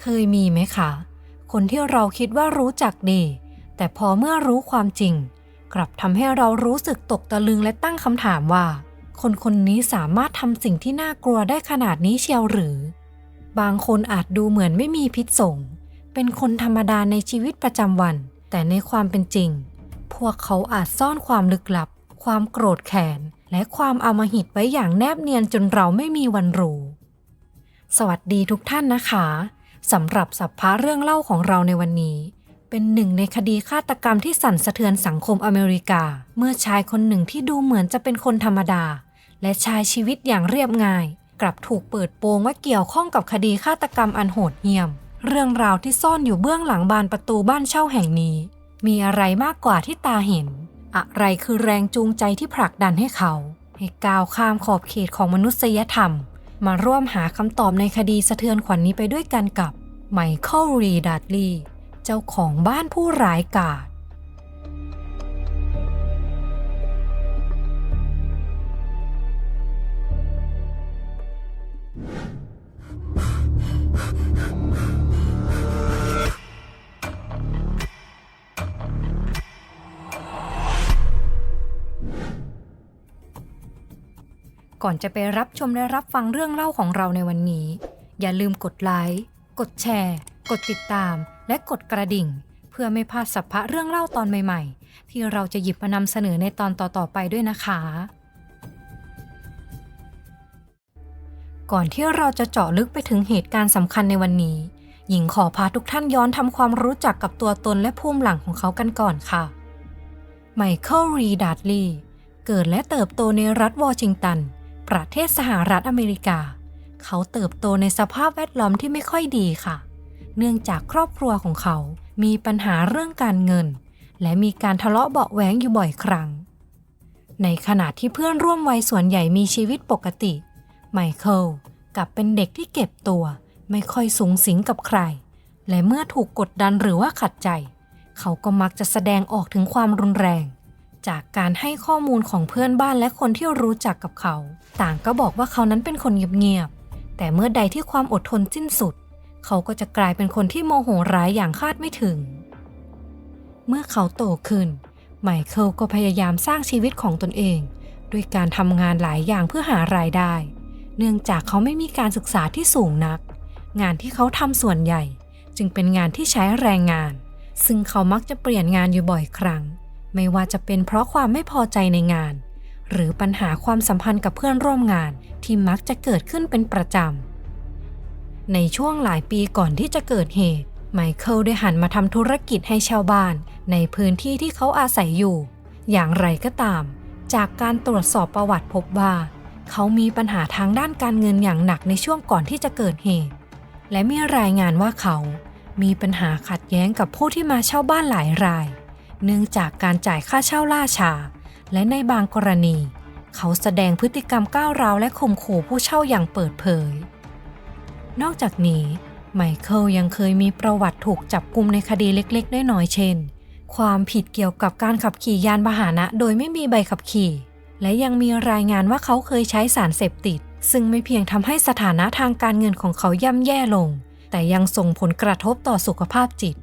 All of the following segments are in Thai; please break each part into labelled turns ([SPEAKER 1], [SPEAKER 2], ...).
[SPEAKER 1] เคยมีไหมคะ คนที่เราคิดว่ารู้จักดี แต่พอเมื่อรู้ความจริง กลับทำให้เรารู้สึกตกตะลึงและตั้งคำถามว่า คนคนนี้สามารถทำสิ่งที่น่ากลัวได้ขนาดนี้เชียวหรือ บางคนอาจดูเหมือนไม่มีพิษสงเป็นคนธรรมดาในชีวิตประจำวัน แต่ในความเป็นจริง พวกเขาอาจซ่อนความลึกลับ ความโกรธแค้นและความอำมหิตไว้อย่างแนบเนียนจนเราไม่มีวันรู้ สวัสดีทุกท่านนะคะ สำหรับสัพพะเรื่องเล่าของเราในวันนี้ เป็นหนึ่งในคดีฆาตกรรมที่สั่นสะเทือนสังคมอเมริกา เมื่อชายคนหนึ่งที่ดูเหมือนจะเป็นคนธรรมดา และชายชีวิตอย่างเรียบง่าย กลับถูกเปิดโปงว่าเกี่ยวข้องกับคดีฆาตกรรมอันโหดเหี้ยม เรื่องราวที่ซ่อนอยู่เบื้องหลังบานประตูบ้านเช่าแห่งนี้ มีอะไรมากกว่าที่ตาเห็น อะไรคือแรงจูงใจที่ผลักดันให้เขา ให้ก้าวข้ามขอบเขตของมนุษยธรรมมาร่วมหาคำตอบในคดีสะเทือนขวัญนนี้ไปด้วยกันกับ ไมเคิลรีดัตลีย์เจ้าของบ้านผู้ร้ายกาจก่อนจะไปรับชมและรับฟังเรื่องเล่าของเราในวันนี้ อย่าลืมกดไลค์ กดแชร์ กดติดตาม และกดกระดิ่ง เพื่อไม่พลาดสัพพะเรื่องเล่าตอนใหม่ๆ ที่เราจะหยิบมานำเสนอในตอนต่อๆไปด้วยนะคะ ก่อนที่เราจะเจาะลึกไปถึงเหตุการณ์สำคัญในวันนี้ หญิงขอพาทุกท่านย้อนทำความรู้จักกับตัวตนและภูมิหลังของเขากันก่อนค่ะไมเคิลรีดัตลีเกิดและเติบโตในรัฐวอชิงตัน ประเทศสหรัฐอเมริกา เขาเติบโตในสภาพแวดล้อมที่ไม่ค่อยดีค่ะ เนื่องจากครอบครัวของเขามีปัญหาเรื่องการเงิน และมีการทะเลาะเบาะแว้งอยู่บ่อยครั้ง ในขณะที่เพื่อนร่วมวัยส่วนใหญ่มีชีวิตปกติ ไมเคิลกลับเป็นเด็กที่เก็บตัว ไม่ค่อยสูงสิงกับใคร และเมื่อถูกกดดันหรือว่าขัดใจ เขาก็มักจะแสดงออกถึงความรุนแรง จากการให้ข้อมูลของเพื่อนบ้านและคนที่รู้จักกับเขา ต่างก็บอกว่าเขานั้นเป็นคนเงียบ แต่เมื่อใดที่ความอดทนสิ้นสุด เขาก็จะกลายเป็นคนที่โมโหร้ายอย่างคาดไม่ถึง เมื่อเขาโตขึ้น ไมเคิลก็พยายามสร้างชีวิตของตนเอง ด้วยการทำงานหลายอย่างเพื่อหารายได้ เนื่องจากเขาไม่มีการศึกษาที่สูงนัก งานที่เขาทำส่วนใหญ่ จึงเป็นงานที่ใช้แรงงาน ซึ่งเขามักจะเปลี่ยนงานอยู่บ่อยครั้ง ไม่ว่าจะเป็นเพราะความไม่พอใจในงาน หรือปัญหาความสัมพันธ์กับเพื่อนร่วมงานที่มักจะเกิดขึ้นเป็นประจำ ในช่วงหลายปีก่อนที่จะเกิดเหตุ ไมเคิลได้หันมาทำธุรกิจให้ชาวบ้าน ในพื้นที่ที่เขาอาศัยอยู่ อย่างไรก็ตาม จากการตรวจสอบประวัติพบว่า เขามีปัญหาทางด้านการเงินอย่างหนักในช่วงก่อนที่จะเกิดเหตุ และมีรายงานว่าเขามีปัญหาขัดแย้งกับผู้ที่มาเช่าบ้านหลายราย เนื่องจากการจ่ายค่าเช่าล่าช้า และในบางกรณี เขาแสดงพฤติกรรมก้าวร้าวและข่มขู่ผู้เช่าอย่างเปิดเผย นอกจากนี้ ไมเคิลยังเคยมีประวัติถูกจับกุมในคดีเล็กๆ น้อยๆเช่น ความผิดเกี่ยวกับการขับขี่ยานพาหนะโดยไม่มีใบขับขี่ และยังมีรายงานว่าเขาเคยใช้สารเสพติด ซึ่งไม่เพียงทำให้สถานะทางการเงินของเขาย่ำแย่ลง แต่ยังส่งผลกระทบต่อสุขภาพจิต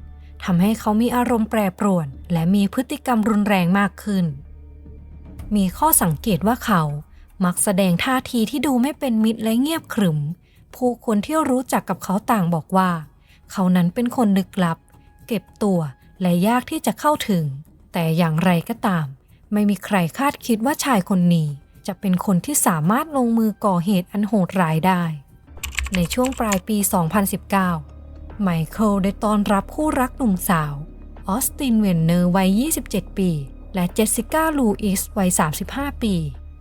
[SPEAKER 1] ทำให้เขามีอารมณ์แปรปรวน และมีพฤติกรรมรุนแรงมากขึ้น มีข้อสังเกตว่าเขา มักแสดงท่าทีที่ดูไม่เป็นมิตรและเงียบขรึม ผู้คนที่รู้จักกับเขาต่างบอกว่า เขานั้นเป็นคนลึกลับ เก็บตัวและยากที่จะเข้าถึง แต่อย่างไรก็ตาม ไม่มีใครคาดคิดว่าชายคนนี้ จะเป็นคนที่สามารถลงมือก่อเหตุอันโหดร้ายได้ ในช่วงปลายปี 2019 ไมเคิลได้ต้อนรับคู่รักหนุ่มสาว ออสตินเวนเนอร์วัย 27 ปี และเจสสิก้าลูอิสวัย 35 ปี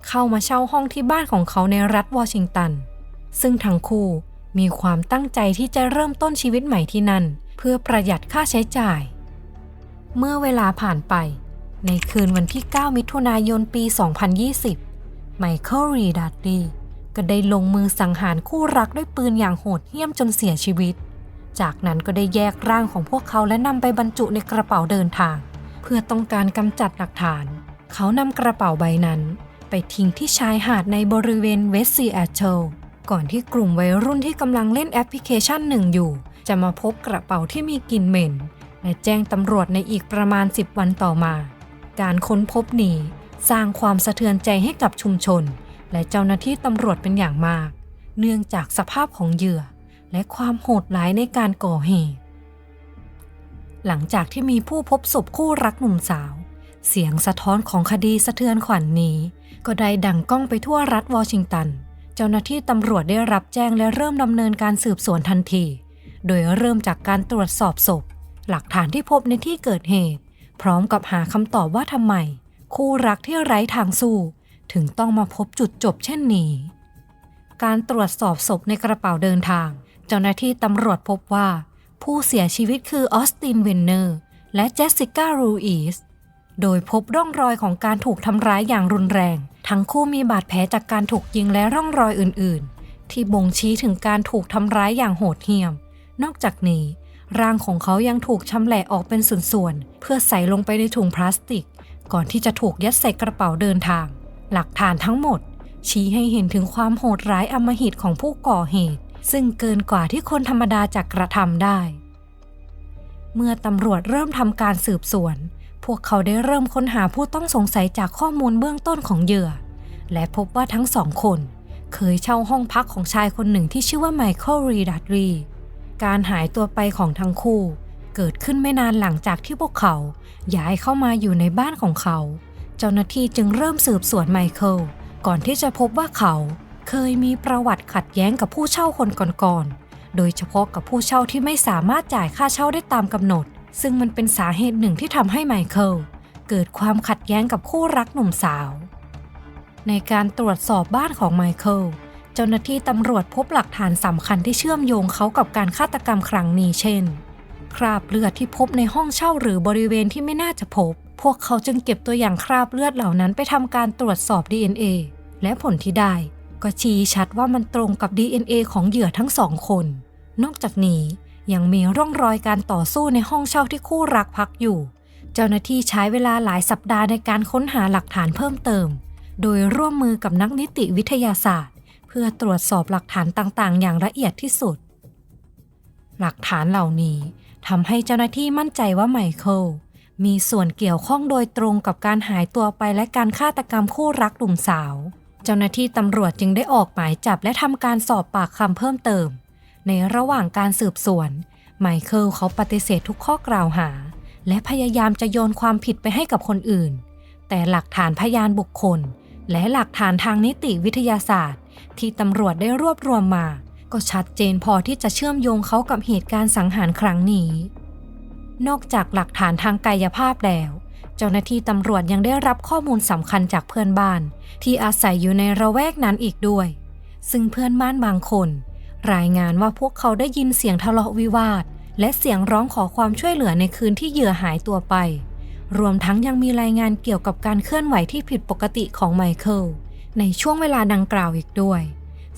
[SPEAKER 1] เข้ามาเช่าห้องที่บ้านของเขาในรัฐวอชิงตัน ซึ่งทั้งคู่มีความตั้งใจที่จะเริ่มต้นชีวิตใหม่ที่นั่น เพื่อประหยัดค่าใช้จ่าย เมื่อเวลาผ่านไป ในคืนวันที่ 9 มิถุนายนปี 2020 ไมเคิลรีดัตลีก็ได้ลงมือสังหารคู่รักด้วยปืนอย่างโหดเหี้ยมจนเสียชีวิต จากนั้นก็ได้แยกร่างของพวกเขาและนำไปบรรจุในกระเป๋าเดินทาง พื่อต้องการกำจัดหลักฐาน เขานำกระเป๋าใบนั้น ไปทิ้งที่ชายหาดในบริเวณเวสต์ซีแอตเทิลก่อนที่กลุ่มวัยรุ่นที่กำลังเล่นแอปพลิเคชันหนึ่งอยู่ จะมาพบกระเป๋าที่มีกลิ่นเหม็น และแจ้งตำรวจในอีกประมาณ 10 วันต่อมา การค้นพบนี้สร้างความสะเทือนใจให้กับชุมชน และเจ้าหน้าที่ตำรวจเป็นอย่างมาก เนื่องจากสภาพของเหยื่อ และความโหดร้ายในการก่อเหตุ หลังจากที่มีผู้พบศพคู่รักหนุ่มสาว เสียงสะท้อนของคดีสะเทือนขวัญนนี้ ก็ได้ดังก้องไปทั่วรัฐวอชิงตัน เจ้าหน้าที่ตำรวจได้รับแจ้งและเริ่มดำเนินการสืบสวนทันที โดยเริ่มจากการตรวจสอบศพ หลักฐานที่พบในที่เกิดเหตุ พร้อมกับหาคำตอบว่าทำไม คู่รักที่ไร้ทางสู้ ถึงต้องมาพบจุดจบเช่นนี้ การตรวจสอบศพในกระเป๋าเดินทาง เจ้าหน้าที่ตำรวจพบว่า ผู้เสียชีวิตคือออสตินเวนเนอร์ และเจสสิก้ารูอิสโดยพบร่องรอยของการถูกทำร้ายอย่างรุนแรง ทั้งคู่มีบาดแผลจากการถูกยิงและร่องรอยอื่น ๆ ที่บ่งชี้ถึงการถูกทำร้ายอย่างโหดเหี้ยม นอกจากนี้ ร่างของเขายังถูกชำแหละออกเป็นส่วน ๆ เพื่อใส่ลงไปในถุงพลาสติก ก่อนที่จะถูกยัดใส่กระเป๋าเดินทาง หลักฐานทั้งหมด ชี้ให้เห็นถึงความโหดร้ายอำมหิตของผู้ก่อเหตุ ซึ่งเกินกว่าที่คนธรรมดาจะกระทำได้ เมื่อตำรวจเริ่มทำการสืบสวน พวกเขาได้เริ่มค้นหาผู้ต้องสงสัยจากข้อมูลเบื้องต้นของเหยื่อ และพบว่าทั้งสองคน เคยเช่าห้องพักของชายคนหนึ่งที่ชื่อว่าไมเคิลรีดัตรีการหายตัวไปของทั้งคู่ เกิดขึ้นไม่นานหลังจากที่พวกเขาย้ายเข้ามาอยู่ในบ้านของเขา เจ้าหน้าที่จึงเริ่มสืบสวนไมเคิลก่อนที่จะพบว่าเขา เคยมีประวัติขัดแย้งกับผู้เช่าคนก่อนๆ โดยเฉพาะกับผู้เช่าที่ไม่สามารถจ่ายค่าเช่าได้ตามกำหนด ซึ่งมันเป็นสาเหตุหนึ่งที่ทำให้ไมเคิลเกิดความขัดแย้งกับคู่รักหนุ่มสาว ในการตรวจสอบบ้านของไมเคิลเจ้าหน้าที่ตำรวจพบหลักฐานสำคัญที่เชื่อมโยงเขากับการฆาตกรรมครั้งนี้เช่น คราบเลือดที่พบในห้องเช่าหรือบริเวณที่ไม่น่าจะพบ พวกเขาจึงเก็บตัวอย่างคราบเลือดเหล่านั้นไปทำการตรวจสอบ DNA และผลที่ได้ ก็ชี้ชัดว่ามันตรงกับ DNA ของเหยื่อทั้งสองคน นอกจากนี้ยังมีร่องรอยการต่อสู้ในห้องเช่าที่คู่รักพักอยู่ เจ้าหน้าที่ใช้เวลาหลายสัปดาห์ในการค้นหาหลักฐานเพิ่มเติม โดยร่วมมือกับนักนิติวิทยาศาสตร์ เพื่อตรวจสอบหลักฐานต่างๆ อย่างละเอียดที่สุด หลักฐานเหล่านี้ทำให้เจ้าหน้าที่มั่นใจว่าไมเคิลมีส่วนเกี่ยวข้องโดยตรงกับการหายตัวไปและการฆาตกรรมคู่รักหนุ่มสาว เจ้าหน้าที่ตำรวจจึงได้ออกหมายจับและทำการสอบปากคำเพิ่มเติม ในระหว่างการสืบสวน ไมเคิลเขาปฏิเสธทุกข้อกล่าวหา และพยายามจะโยนความผิดไปให้กับคนอื่น แต่หลักฐานพยานบุคคล และหลักฐานทางนิติวิทยาศาสตร์ ที่ตำรวจได้รวบรวมมา ก็ชัดเจนพอที่จะเชื่อมโยงเขากับเหตุการณ์สังหารครั้งนี้ นอกจากหลักฐานทางกายภาพแล้ว เจ้าหน้าที่ตำรวจยังได้รับข้อมูลสำคัญจากเพื่อนบ้าน ที่อาศัยอยู่ในระแวกนั้นอีกด้วย ซึ่งเพื่อนบ้านบางคน รายงานว่าพวกเขาได้ยินเสียงทะเลาะวิวาท และเสียงร้องขอความช่วยเหลือในคืนที่เหยื่อหายตัวไป รวมทั้งยังมีรายงานเกี่ยวกับการเคลื่อนไหวที่ผิดปกติของไมเคิลในช่วงเวลาดังกล่าวอีกด้วย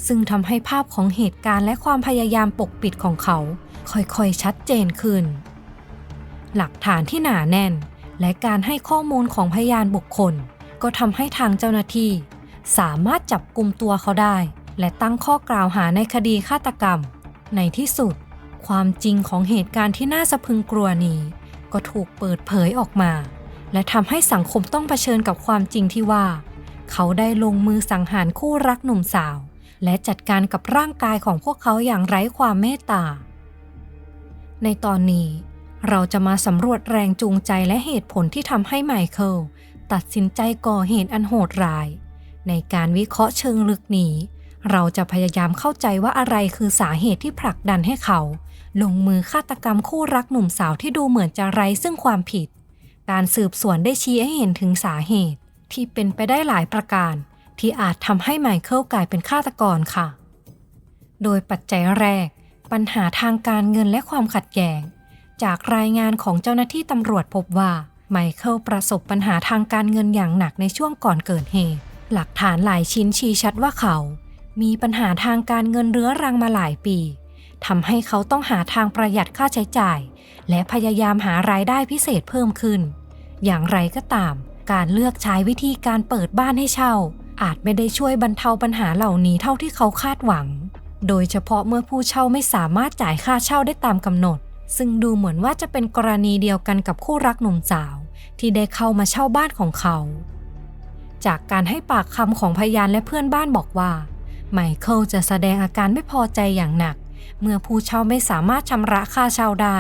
[SPEAKER 1] ซึ่งทำให้ภาพของเหตุการณ์และความพยายามปกปิดของเขา ค่อยๆชัดเจนขึ้น หลักฐานที่หนาแน่น และการให้ข้อมูลของพยานบุคคล ก็ทำให้ทางเจ้าหน้าที่ สามารถจับกลุ่มตัวเขาได้ และตั้งข้อกล่าวหาในคดีฆาตกรรม ในที่สุด ความจริงของเหตุการณ์ที่น่าสะพึงกลัวนี้ ก็ถูกเปิดเผยออกมา และทำให้สังคมต้องเผชิญกับความจริงที่ว่า เขาได้ลงมือสังหารคู่รักหนุ่มสาว และจัดการกับร่างกายของพวกเขาอย่างไร้ความเมตตาในตอนนี้ เราจะมาสำรวจแรงจูงใจและเหตุผลที่ทำให้ไมเคิลตัดสินใจก่อเหตุอันโหดร้าย ในการวิเคราะห์เชิงลึกนี้ เราจะพยายามเข้าใจว่าอะไรคือสาเหตุที่ผลักดันให้เขา ลงมือฆาตกรรมคู่รักหนุ่มสาวที่ดูเหมือนจะไร้ซึ่งความผิด การสืบสวนได้ชี้ให้เห็นถึงสาเหตุ ที่เป็นไปได้หลายประการ ที่อาจทำให้ไมเคิลกลายเป็นฆาตกรค่ะ โดยปัจจัยแรก ปัญหาทางการเงินและความขัดแย้ง จากรายงานของเจ้าหน้าที่ตำรวจพบว่า ไมเคิลประสบปัญหาทางการเงินอย่างหนักในช่วงก่อนเกิดเหตุ หลักฐานหลายชิ้นชี้ชัดว่าเขา มีปัญหาทางการเงินเรื้อรังมาหลายปีทำให้เขาต้องหาทางประหยัดค่าใช้จ่าย และพยายามหารายได้พิเศษเพิ่มขึ้น อย่างไรก็ตาม การเลือกใช้วิธีการเปิดบ้านให้เช่า อาจไม่ได้ช่วยบรรเทาปัญหาเหล่านี้เท่าที่เขาคาดหวัง โดยเฉพาะเมื่อผู้เช่าไม่สามารถจ่ายค่าเช่าได้ตามกำหนด ซึ่งดูเหมือนว่าจะเป็นกรณีเดียวกันกับคู่รักหนุ่มสาว ที่ได้เข้ามาเช่าบ้านของเขา จากการให้ปากคำของพยานและเพื่อนบ้านบอกว่าไมเคิลจะแสดงอาการไม่พอใจอย่างหนัก เมื่อผู้เช่าไม่สามารถชำระค่าเช่าได้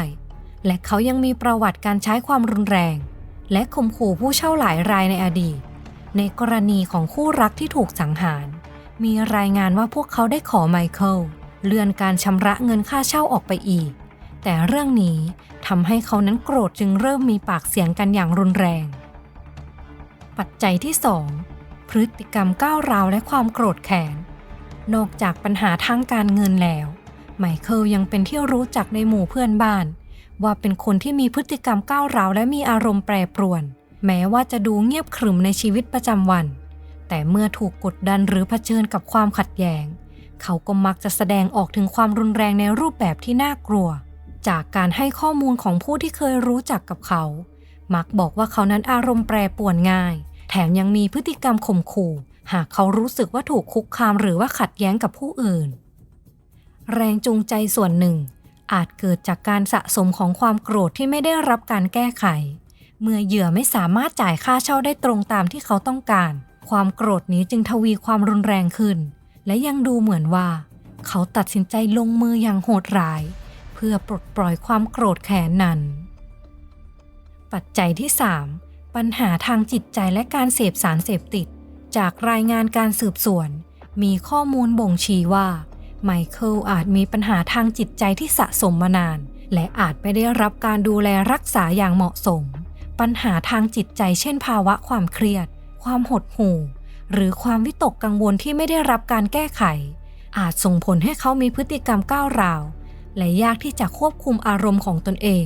[SPEAKER 1] และเขายังมีประวัติการใช้ความรุนแรง และข่มขู่ผู้เช่าหลายรายในอดีต ในกรณีของคู่รักที่ถูกสังหาร มีรายงานว่าพวกเขาได้ขอไมเคิลเลื่อนการชำระเงินค่าเช่าออกไปอีก แต่เรื่องนี้ทำให้เขานั้นโกรธจึงเริ่มมีปากเสียงกันอย่างรุนแรง ปัจจัยที่ 2 พฤติกรรมก้าวร้าวและความโกรธแค้นนอกจากปัญหาทางการเงินแล้วไมเคิลยังเป็นที่รู้จักในหมู่เพื่อนบ้าน ว่าเป็นคนที่มีพฤติกรรมก้าวร้าวและมีอารมณ์แปรปรวน แม้ว่าจะดูเงียบขรึมในชีวิตประจำวัน แต่เมื่อถูกกดดันหรือเผชิญกับความขัดแย้ง เขาก็มักจะแสดงออกถึงความรุนแรงในรูปแบบที่น่ากลัว จากการให้ข้อมูลของผู้ที่เคยรู้จักกับเขา มักบอกว่าเขานั้นอารมณ์แปรปรวนง่าย แถมยังมีพฤติกรรมข่มขู่ หากเขารู้สึกว่าถูกคุกคามหรือว่าขัดแย้งกับผู้อื่น แรงจูงใจส่วนหนึ่ง อาจเกิดจากการสะสมของความโกรธที่ไม่ได้รับการแก้ไข เมื่อเหยื่อไม่สามารถจ่ายค่าเช่าได้ตรงตามที่เขาต้องการ ความโกรธนี้จึงทวีความรุนแรงขึ้น และยังดูเหมือนว่า เขาตัดสินใจลงมืออย่างโหดร้าย พื่อปลดปล่อยความโกรธแค้นนั้น ปัจจัยที่ 3 ปัญหาทางจิตใจและการเสพสารเสพติด จากรายงานการสืบสวน มีข้อมูลบ่งชี้ว่า ไมเคิลอาจมีปัญหาทางจิตใจที่สะสมมานาน และอาจไม่ได้รับการดูแลรักษาอย่างเหมาะสม ปัญหาทางจิตใจเช่น ภาวะความเครียด ความหดหู่ หรือความวิตกกังวลที่ไม่ได้รับการแก้ไขอาจส่งผลให้เขามีพฤติกรรมก้าวร้าว และยากที่จะควบคุมอารมณ์ของตนเอง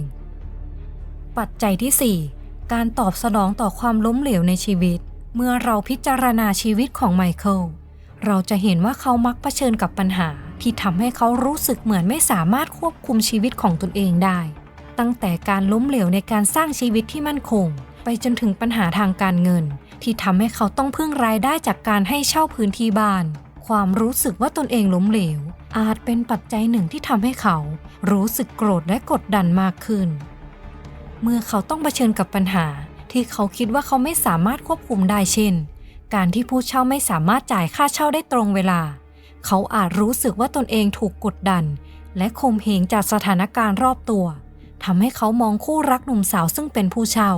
[SPEAKER 1] ปัจจัยที่ 4 การตอบสนองต่อความล้มเหลวในชีวิต เมื่อเราพิจารณาชีวิตของไมเคิลเราจะเห็นว่าเขามักเผชิญกับปัญหา ที่ทำให้เขารู้สึกเหมือนไม่สามารถควบคุมชีวิตของตนเองได้ ตั้งแต่การล้มเหลวในการสร้างชีวิตที่มั่นคง ไปจนถึงปัญหาทางการเงิน ที่ทำให้เขาต้องพึ่งรายได้จากการให้เช่าพื้นที่บ้าน ความรู้สึกว่าตนเองล้มเหลว อาจเป็นปัจจัยหนึ่งที่ทำให้เขารู้สึกโกรธและกดดันมากขึ้น เมื่อเขาต้องเผชิญกับปัญหาที่เขาคิดว่าเขาไม่สามารถควบคุมได้เช่น การที่ผู้เช่าไม่สามารถจ่ายค่าเช่าได้ตรงเวลา เขาอาจรู้สึกว่าตนเองถูกกดดัน และข่มเหงจากสถานการณ์รอบตัวทำให้เขามองคู่รักหนุ่มสาวซึ่งเป็นผู้เช่า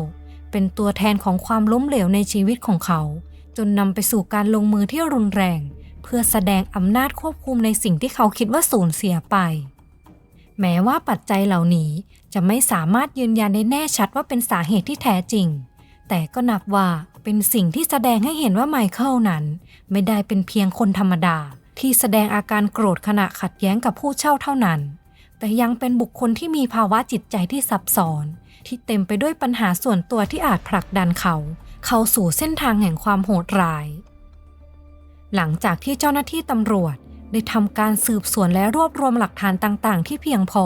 [SPEAKER 1] เป็นตัวแทนของความล้มเหลวในชีวิตของเขา จนนำไปสู่การลงมือที่รุนแรง เพื่อแสดงอำนาจควบคุมในสิ่งที่เขาคิดว่าสูญเสียไป แม้ว่าปัจจัยเหล่านี้จะไม่สามารถยืนยันได้แน่ชัดว่าเป็นสาเหตุที่แท้จริง แต่ก็นับว่าเป็นสิ่งที่แสดงให้เห็นว่าไมเคิลนั้น ไม่ได้เป็นเพียงคนธรรมดา ที่แสดงอาการโกรธขณะขัดแย้งกับผู้เช่าเท่านั้น แต่ยังเป็นบุคคลที่มีภาวะจิตใจที่ซับซ้อน ที่เต็มไปด้วยปัญหาส่วนตัวที่อาจผลักดันเขา เข้าสู่เส้นทางแห่งความโหดร้าย หลังจากที่เจ้าหน้าที่ตำรวจได้ทำการสืบสวนและรวบรวมหลักฐานต่างๆ ที่เพียงพอ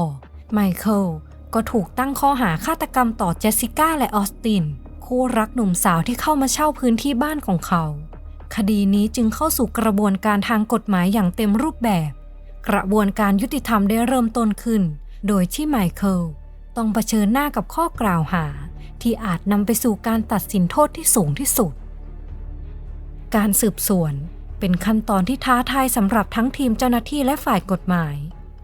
[SPEAKER 1] ไมเคิลก็ถูกตั้งข้อหาฆาตกรรมต่อเจสสิก้าและออสติน คู่รักหนุ่มสาวที่เข้ามาเช่าพื้นที่บ้านของเขา คดีนี้จึงเข้าสู่กระบวนการทางกฎหมายอย่างเต็มรูปแบบ กระบวนการยุติธรรมได้เริ่มต้นขึ้น โดยที่ไมเคิลต้องเผชิญหน้ากับข้อกล่าวหา ที่อาจนำไปสู่การตัดสินโทษที่สูงที่สุด การสืบสวน เป็นขั้นตอนที่ท้าทายสำหรับทั้งทีมเจ้าหน้าที่และฝ่ายกฎหมาย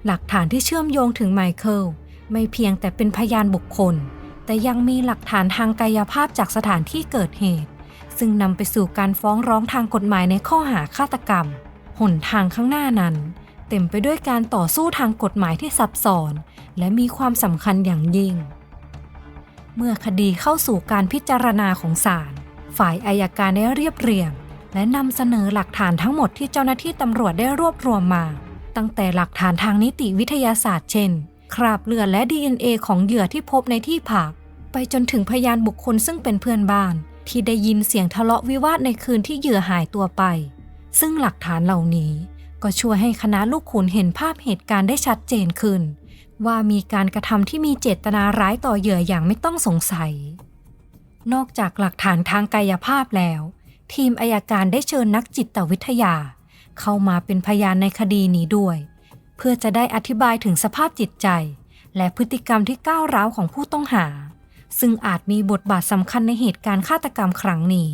[SPEAKER 1] หลักฐานที่เชื่อมโยงถึงไมเคิลไม่เพียงแต่เป็นพยานบุคคล แต่ยังมีหลักฐานทางกายภาพจากสถานที่เกิดเหตุ ซึ่งนำไปสู่การฟ้องร้องทางกฎหมายในข้อหาฆาตกรรม หนทางข้างหน้านั้น เต็มไปด้วยการต่อสู้ทางกฎหมายที่ซับซ้อน และมีความสำคัญอย่างยิ่ง เมื่อคดีเข้าสู่การพิจารณาของศาลฝ่ายอายการได้เรียบเรียง และนำเสนอหลักฐานทั้งหมดที่เจ้าหน้าที่ตำรวจได้รวบรวมมา ตั้งแต่หลักฐานทางนิติวิทยาศาสตร์เช่น คราบเลือดและ DNA ของเหยื่อที่พบในที่พัก ไปจนถึงพยานบุคคลซึ่งเป็นเพื่อนบ้าน ที่ได้ยินเสียงทะเลาะวิวาทในคืนที่เหยื่อหายตัวไป ซึ่งหลักฐานเหล่านี้ ก็ช่วยให้คณะลูกขุนเห็นภาพเหตุการณ์ได้ชัดเจนขึ้น ว่ามีการกระทำที่มีเจตนาร้ายต่อเหยื่ออย่างไม่ต้องสงสัย นอกจากหลักฐานทางกายภาพแล้ว ทีมอายการได้เชิญนักจิตวิทยา เข้ามาเป็นพยานในคดีนี้ด้วย เพื่อจะได้อธิบายถึงสภาพจิตใจ และพฤติกรรมที่ก้าวร้าวของผู้ต้องหา ซึ่งอาจมีบทบาทสำคัญในเหตุการณ์ฆาตกรรมครั้งนี้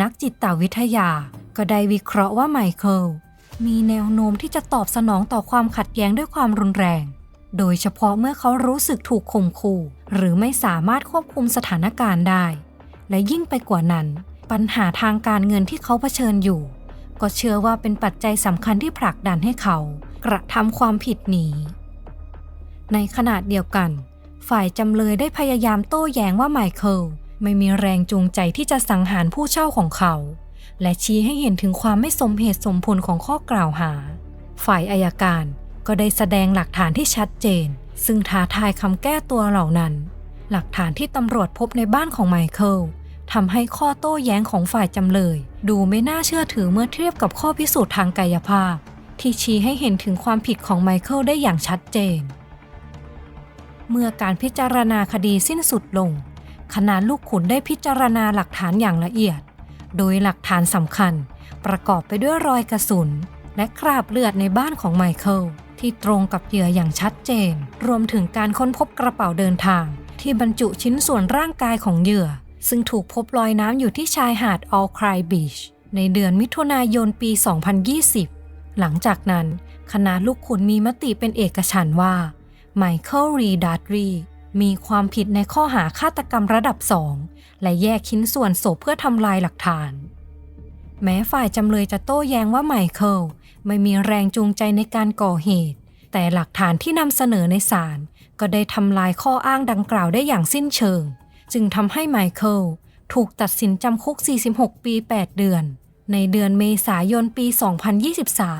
[SPEAKER 1] นักจิตวิทยาก็ได้วิเคราะห์ว่าไมเคิลมีแนวโน้มที่จะตอบสนองต่อความขัดแย้งด้วยความรุนแรง โดยเฉพาะเมื่อเขารู้สึกถูกข่มขู่ หรือไม่สามารถควบคุมสถานการณ์ได้ และยิ่งไปกว่านั้น ปัญหาทางการเงินที่เขาเผชิญอยู่ ก็เชื่อว่าเป็นปัจจัยสำคัญที่ผลักดันให้เขากระทำความผิดนี้ ในขณะเดียวกัน ฝ่ายจำเลยได้พยายามโต้แย้งว่าไมเคิลไม่มีแรงจูงใจที่จะสังหารผู้เช่าของเขา และชี้ให้เห็นถึงความไม่สมเหตุสมผลของข้อกล่าวหา ฝ่ายอายการก็ได้แสดงหลักฐานที่ชัดเจน ซึ่งท้าทายคำแก้ตัวเหล่านั้น หลักฐานที่ตำรวจพบในบ้านของไมเคิล ทำให้ข้อโต้แย้งของฝ่ายจำเลย ดูไม่น่าเชื่อถือเมื่อเทียบกับข้อพิสูจน์ทางกายภาพ ที่ชี้ให้เห็นถึงความผิดของไมเคิลได้อย่างชัดเจน เมื่อการพิจารณาคดีสิ้นสุดลง คณะลูกขุนได้พิจารณาหลักฐานอย่างละเอียด โดยหลักฐานสำคัญ ประกอบไปด้วยรอยกระสุน และคราบเลือดในบ้านของไมเคิลที่ตรงกับเหยื่ออย่างชัดเจน รวมถึงการค้นพบกระเป๋าเดินทาง ที่บรรจุชิ้นส่วนร่างกายของเหยื่อ ซึ่งถูกพบลอยน้ำอยู่ที่ชายหาดออลครายบีชในเดือนมิถุนายนปี 2020 หลังจากนั้นคณะลูกขุนมีมติเป็นเอกฉันว่าไมเคิลรีดัตรีมีความผิดในข้อหาฆาตกรรมระดับสองและแยกชิ้นส่วนศพเพื่อทำลายหลักฐาน แม้ฝ่ายจำเลยจะโต้แย้งว่าไมเคิลไม่มีแรงจูงใจในการก่อเหตุ แต่หลักฐานที่นำเสนอในศาลก็ได้ทำลายข้ออ้างดังกล่าวได้อย่างสิ้นเชิง จึงทำให้ไมเคิลถูกตัดสินจำคุก 46 ปี 8 เดือน ในเดือนเมษายนปี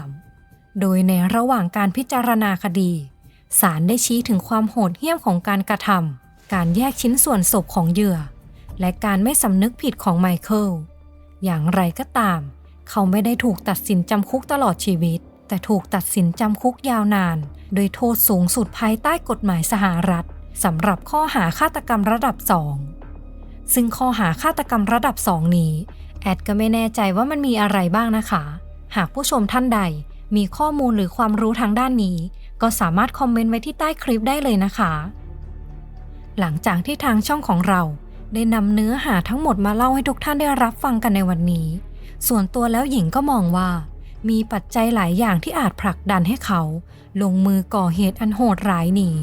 [SPEAKER 1] 2023 โดยในระหว่างการพิจารณาคดี ศาลได้ชี้ถึงความโหดเหี้ยมของการกระทำ การแยกชิ้นส่วนศพของเหยื่อ และการไม่สำนึกผิดของไมเคิล อย่างไรก็ตาม เขาไม่ได้ถูกตัดสินจำคุกตลอดชีวิต แต่ถูกตัดสินจำคุกยาวนาน โดยโทษสูงสุดภายใต้กฎหมายสหรัฐ สำหรับข้อหาฆาตกรรมระดับสองซึ่งข้อหาฆาตกรรมระดับสองนี้ แอดก็ไม่แน่ใจว่ามันมีอะไรบ้างนะคะ หากผู้ชมท่านใดมีข้อมูลหรือความรู้ทางด้านนี้ ก็สามารถคอมเมนต์ไว้ที่ใต้คลิปได้เลยนะคะ หลังจากที่ทางช่องของเรา ได้นำเนื้อหาทั้งหมดมาเล่าให้ทุกท่านได้รับฟังกันในวันนี้ ส่วนตัวแล้วหญิงก็มองว่า มีปัจจัยหลายอย่างที่อาจผลักดันให้เขา ลงมือก่อเหตุอันโหดร้ายนี้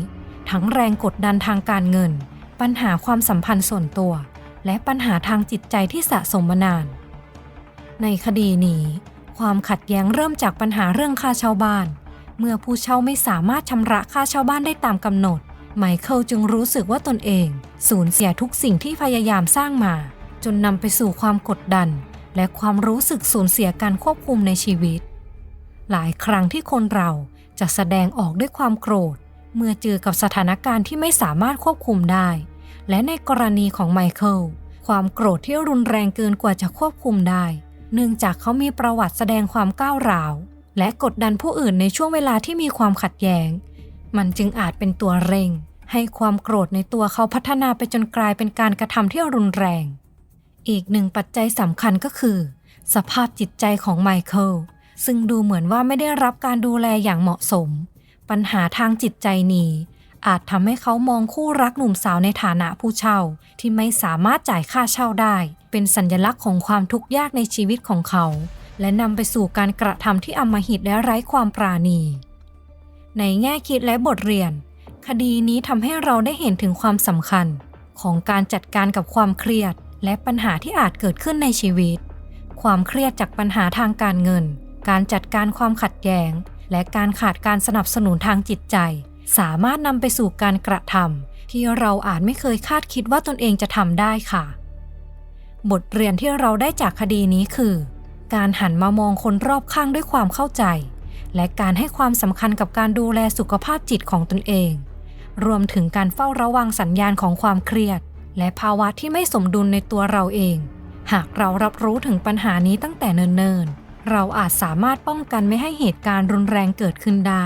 [SPEAKER 1] ทั้งแรงกดดันทางการเงิน ปัญหาความสัมพันธ์ส่วนตัว และปัญหาทางจิตใจที่สะสมมานาน ในคดีนี้ ความขัดแย้งเริ่มจากปัญหาเรื่องค่าเช่าบ้าน เมื่อผู้เช่าไม่สามารถชำระค่าเช่าบ้านได้ตามกำหนด ไมเคิลจึงรู้สึกว่าตนเองสูญเสียทุกสิ่งที่พยายามสร้างมา จนนำไปสู่ความกดดัน และความรู้สึกสูญเสียการควบคุมในชีวิต หลายครั้งที่คนเราจะแสดงออกด้วยความโกรธ เมื่อเจอกับสถานการณ์ที่ไม่สามารถควบคุมได้ และในกรณีของไมเคิลความโกรธที่รุนแรงเกินกว่าจะควบคุมได้ เนื่องจากเขามีประวัติแสดงความก้าวร้าว และกดดันผู้อื่นในช่วงเวลาที่มีความขัดแย้ง มันจึงอาจเป็นตัวเร่ง ให้ความโกรธในตัวเขาพัฒนาไปจนกลายเป็นการกระทำที่รุนแรง อีกหนึ่งปัจจัยสำคัญก็คือ สภาพจิตใจของไมเคิลซึ่งดูเหมือนว่าไม่ได้รับการดูแลอย่างเหมาะสม ปัญหาทางจิตใจนี้ อาจทำให้เขามองคู่รักหนุ่มสาวในฐานะผู้เช่า ที่ไม่สามารถจ่ายค่าเช่าได้ เป็นสัญลักษณ์ของความทุกข์ยากในชีวิตของเขา และนำไปสู่การกระทำที่อำมหิตและไร้ความปราณี ในแง่คิดและบทเรียน คดีนี้ทำให้เราได้เห็นถึงความสำคัญ ของการจัดการกับความเครียด และปัญหาที่อาจเกิดขึ้นในชีวิต ความเครียดจากปัญหาทางการเงิน การจัดการความขัดแย้ง และการขาดการสนับสนุนทางจิตใจ สามารถนำไปสู่การกระทำที่เราอาจไม่เคยคาดคิดว่าตนเองจะทำได้ค่ะ บทเรียนที่เราได้จากคดีนี้คือ การหันมามองคนรอบข้างด้วยความเข้าใจ และการให้ความสำคัญกับการดูแลสุขภาพจิตของตนเอง รวมถึงการเฝ้าระวังสัญญาณของความเครียด และภาวะที่ไม่สมดุลในตัวเราเอง หากเรารับรู้ถึงปัญหานี้ตั้งแต่เนิ่นๆ เราอาจสามารถป้องกันไม่ให้เหตุการณ์รุนแรงเกิดขึ้นได้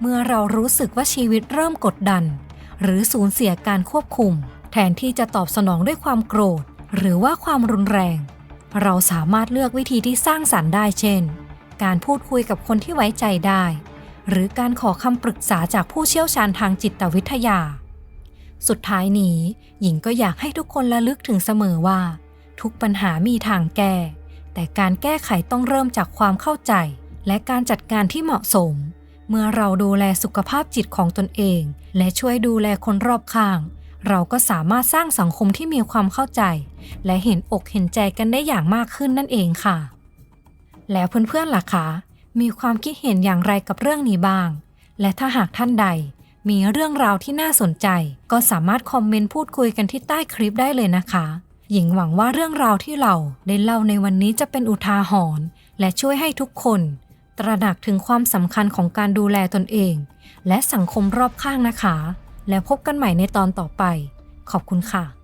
[SPEAKER 1] เมื่อเรารู้สึกว่าชีวิตเริ่มกดดัน หรือสูญเสียการควบคุม แทนที่จะตอบสนองด้วยความโกรธ หรือว่าความรุนแรง เราสามารถเลือกวิธีที่สร้างสรรค์ได้เช่น การพูดคุยกับคนที่ไว้ใจได้ หรือการขอคำปรึกษาจากผู้เชี่ยวชาญทางจิตวิทยา สุดท้ายนี้ หญิงก็อยากให้ทุกคนระลึกถึงเสมอว่า ทุกปัญหามีทางแก้ แต่การแก้ไขต้องเริ่มจากความเข้าใจ และการจัดการที่เหมาะสม เมื่อเราดูแลสุขภาพจิตของตนเอง และช่วยดูแลคนรอบข้าง เราก็สามารถสร้างสังคมที่มีความเข้าใจ และเห็นอกเห็นใจกันได้อย่างมากขึ้นนั่นเองค่ะ แล้วเพื่อนๆล่ะคะมีความคิดเห็นอย่างไรกับเรื่องนี้บ้าง และถ้าหากท่านใด มีเรื่องราวที่น่าสนใจ ก็สามารถคอมเมนต์พูดคุยกันที่ใต้คลิปได้เลยนะคะ หญิงหวังว่าเรื่องราวที่เราได้เล่าในวันนี้จะเป็นอุทาหรณ์และช่วยให้ทุกคน ตระหนักถึงความสำคัญของการดูแลตนเอง และสังคมรอบข้างนะคะ แล้วพบกันใหม่ในตอนต่อไป ขอบคุณค่ะ